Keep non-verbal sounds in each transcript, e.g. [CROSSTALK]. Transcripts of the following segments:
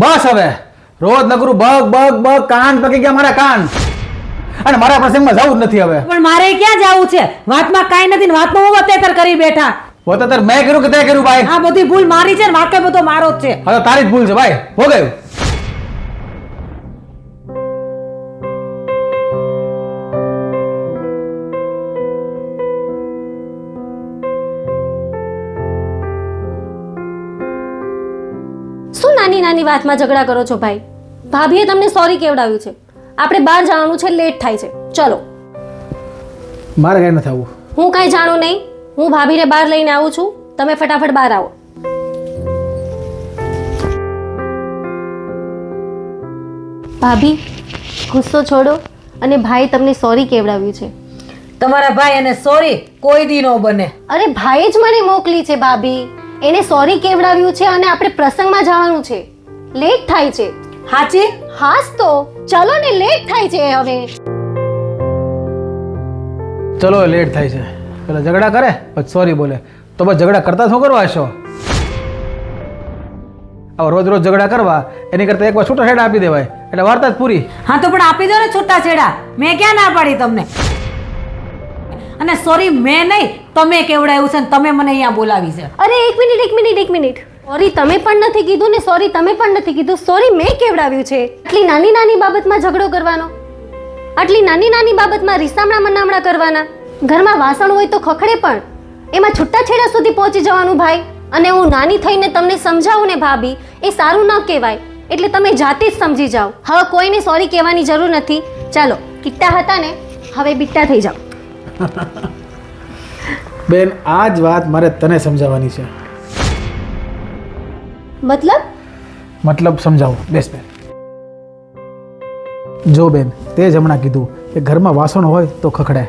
બસ હવે. રોજ નકરું બગ બગ બગ કાન પકી ગયા મારા કાન. અને મારા પ્રસંગમાં જવું જ નથી હવે. પણ મારે ક્યાં જવું છે? વાતમાં કાંઈ નથી ને વાતમાં હું અત્યાર કરી બેઠા. પોતે મેં કર્યું કે તે કર્યું ભાઈ? આ બધી ભૂલ મારી છે ને વાકે બધો મારો જ છે. હવે તારી જ ભૂલ છે ભાઈ. હો ગયું. નાની નાની વાતમાં ઝઘડા કરો છો ભાઈ. ભાભીએ તમને સોરી કેવડાવ્યું છે. આપણે બહાર જવાનું છે લેટ થાય છે. ચલો. મારે કઈ નથી આવવું. હું કાંઈ જાણું નહીં. હું ભાભીને બહાર લઈને આવું છું. તમે ફટાફટ બહાર આવો. ભાભી ગુસ્સો છોડો અને ભાઈ તમને સોરી કેવડાવ્યું છે. તમારા ભાઈ અને સોરી કોઈ દી નો બને. અરે ભાઈ જ મને મોકલી છે ભાભી. એને સોરી કેવડાવ્યું છે અને આપણે પ્રસંગમાં જવાનું છે. લેટ થાય છે. હાચે? હાસ તો. ચલો ને લેટ થાય છે હવે. ચલો લેટ થાય છે. પેલા ઝઘડા કરે પછી સોરી બોલે. તો બસ ઝઘડા કરતા શું કરવા છો હવે રોજ રોજ ઝઘડા કરવા એની કરતા એકવાર છૂટા છેડા આપી દેવાય. એટલે વાર્તા જ પૂરી. હા તો પણ આપી દો ને છૂટા છેડા. મેં ક્યાં ના પાડી તમને? અને સોરી મેં નહીં તમે કેવડાવ્યું છે ને તમે મને અહીંયા બોલાવી છે. અરે એક મિનિટ એક મિનિટ એક મિનિટ. સોરી તમે પણ નથી કીધું ને સોરી તમે પણ નથી કીધું. સોરી મેં કેવડાવ્યું છે? આટલી નાની નાની બાબતમાં ઝઘડો કરવાનો? આટલી નાની નાની બાબતમાં રીસામણા મનામણા કરવાના? ઘરમાં વાસણ હોય તો ખખડે પણ. એમાં છૂટાછેડા સુધી પહોંચી જવાનું ભાઈ. અને હું નાની થઈને તમને સમજાવું ને ભાભી, એ સારું ન કહેવાય. એટલે તમે જાતે જ સમજી જાઓ. હવે કોઈને સોરી કહેવાની જરૂર નથી. ચાલો કિટ્ટા હતા ને? હવે બિટ્ટા થઈ જાઓ. બેન, આ જ વાત મારે તને સમજાવવાની છે. મતલબ? મતલબ સમજાવો બેસ બેન. જો બેન તે જ હમણાં કીધું કે ઘરમાં વાસણ હોય તો ખખડાય.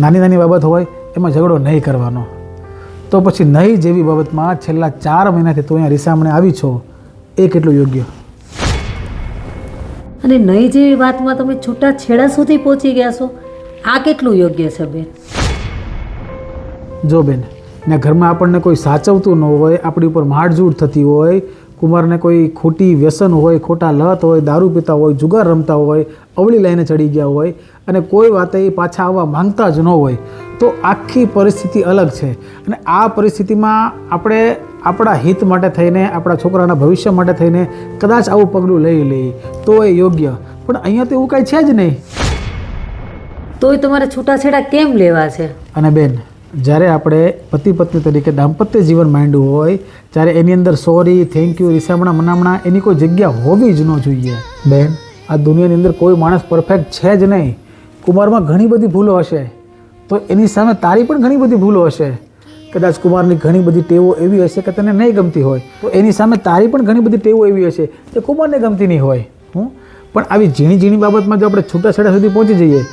નાની નાની બાબત હોય એમાં ઝઘડો નહીં કરવાનો. તો પછી નહીં જેવી બાબતમાં છેલ્લા ચાર મહિનાથી તું અહીંયા રીસામણે આવી છો એ કેટલું યોગ્ય? અને નહીં જેવી વાતમાં તમે છૂટા છેડા સુધી પહોંચી ગયા છો આ કેટલું યોગ્ય છે બેન? જો બેન ને ઘરમાં આપણને કોઈ સાચવતું ન હોય આપણી ઉપર મારઝૂડ થતી હોય કુમારને કોઈ ખોટી વ્યસન હોય ખોટા લત હોય દારૂ પીતા હોય જુગાર રમતા હોય અવળી લાઈને ચડી ગયા હોય અને કોઈ વાતે એ પાછા આવવા માંગતા જ ન હોય તો આખી પરિસ્થિતિ અલગ છે. અને આ પરિસ્થિતિમાં આપણે આપણા હિત માટે થઈને આપણા છોકરાના ભવિષ્ય માટે થઈને કદાચ આવું પગલું લઈ લઈએ તો એ યોગ્ય. પણ અહીંયા તો એવું કાંઈ છે જ નહીં. તોય તમારે છૂટાછેડા કેમ લેવા છે? અને બેન જ્યારે આપણે પતિ પત્ની તરીકે દાંપત્ય જીવન માંડ્યું હોય, ત્યારે એની અંદર સોરી થેન્ક યુ રિસામણા, મનામણા, એની કોઈ જગ્યા હોવી જ ન જોઈએ. બેન, આ દુનિયાની અંદર કોઈ માણસ પરફેક્ટ છે જ નહીં. કુમારમાં ઘણી બધી ભૂલો હશે. તો એની સામે તારી પણ ઘણી બધી ભૂલો હશે. કદાચ કુમારની ઘણી બધી ટેવો એવી હશે કે તને નહીં ગમતી હોય. તો એની સામે તારી પણ ઘણી બધી ટેવો એવી હશે કે કુમારને ગમતી નહીં હોય. હું? પણ આવી ઝીણી ઝીણી બાબતમાં જો આપણે છૂટાછેડા સુધી પહોંચી જઈએ,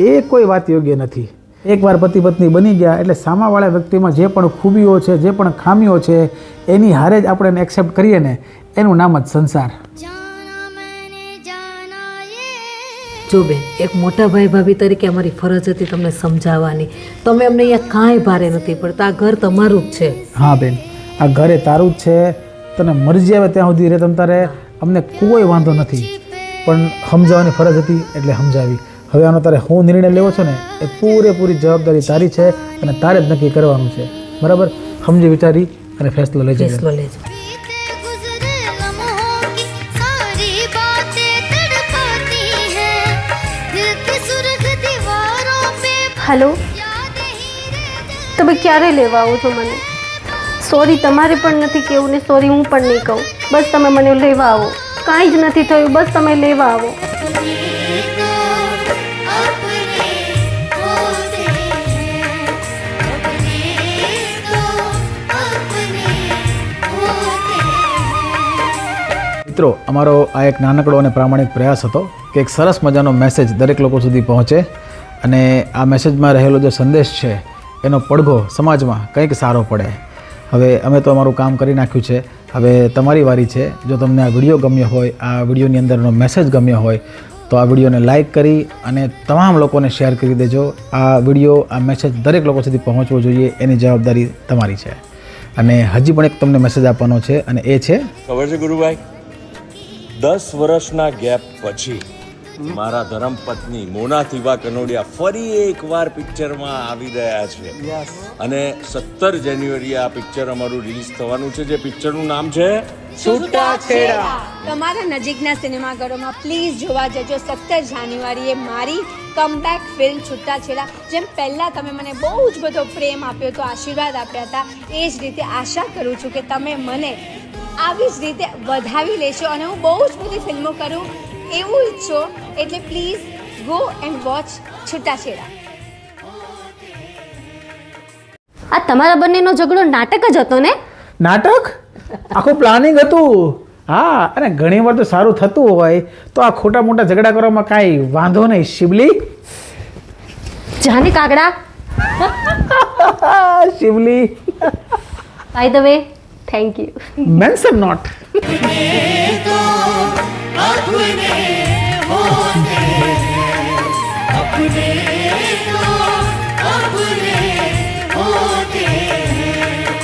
એ કોઈ વાત યોગ્ય નથી. એકવાર પતિ પત્ની બની ગયા એટલે સામાવાળા વ્યક્તિમાં જે પણ ખૂબીઓ છે જે પણ ખામીઓ છે એની હારે જ આપણે એને એક્સેપ્ટ કરીએ ને એનું નામ જ સંસાર. જો બેન એક મોટા ભાઈ ભાભી તરીકે અમારી ફરજ હતી તમને સમજાવવાની. તમે અમને અહીંયા કાંઈ ભારે નથી પડતા આ ઘર તમારું જ છે. હા બેન આ ઘરે તારું જ છે. તને મરજી આવે ત્યાં સુધી રે તમ તારે અમને કોઈ વાંધો નથી. પણ સમજાવવાની ફરજ હતી એટલે સમજાવી. હવે આનો તારે હું નિર્ણય લેવો છે ને એ પૂરેપૂરી જવાબદારી તારી છે અને તારે જ નક્કી કરવાનું છે. બરાબર? સમજી વિચારી અને ફેસલો લઈ જજો હેલો? તમે ક્યારે લેવા આવો છો મને? સોરી તમારે પણ નથી કહેવું ને સોરી હું પણ નહીં કહું. બસ તમે મને લેવા આવો. કાંઈ જ નથી થયું બસ તમે લેવા આવો. મિત્રો, અમારો આ એક નાનકડો અને પ્રામાણિક પ્રયાસ હતો કે એક સરસ મજાનો મેસેજ દરેક લોકો સુધી પહોંચે અને આ મેસેજમાં રહેલો જે સંદેશ છે, એનો પડઘો સમાજમાં કંઈક સારો પડે. હવે અમે તો અમારું કામ કરી નાખ્યું છે. હવે તમારી વારી છે. જો તમને આ વીડિયો ગમ્યો હોય, આ વિડીયોની અંદરનો મેસેજ ગમ્યો હોય, તો આ વિડીયોને લાઇક કરી અને તમામ લોકોને શેર કરી દેજો. આ વીડિયો, આ મેસેજ દરેક લોકો સુધી પહોંચવો જોઈએ, એની જવાબદારી તમારી છે. અને હજી પણ એક તમને મેસેજ આપવાનો છે અને એ છે ખબર છે ગુરુભાઈ? દસ વર્ષના ગેપ પછી મારા ધર્મપત્ની મોનાથીવા કનોડિયા ફરી એકવાર પિક્ચરમાં આવી રહ્યા છે. અને સત્તર જાન્યુઆરી આ પિક્ચર અમારું રિલીઝ થવાનું છે જે પિક્ચરનું નામ છે તમારા નજીકના સિનેમાઘરોમાં પ્લીઝ જોવા જજો. સત્તર જાન્યુઆરીએ મારી કમબેક ફિલ્મ છૂટાછેડા જેમ પહેલાં તમે મને બહુ જ બધો પ્રેમ આપ્યો હતો આશીર્વાદ આપ્યા હતા. એ જ રીતે આશા કરું છું કે તમે મને આવી જ રીતે વધાવી લેશો અને હું બહુ જ બધી ફિલ્મો કરું એવું ઈચ્છો એટલે પ્લીઝ ગો એન્ડ વોચ છૂટાછેડા. આ તમારા બંનેનો ઝઘડો નાટક જ હતો ને? નાટક? આખું પ્લાનિંગ હતું. હા અને ઘણી વાર તો સારું થતું હોય તો આ ખોટા મોટા ઝઘડા કરવામાં કાંઈ વાંધો નહીં શિવલી. જાને કાગડા. [LAUGHS] Shivali. By the way Thank you. Men are not.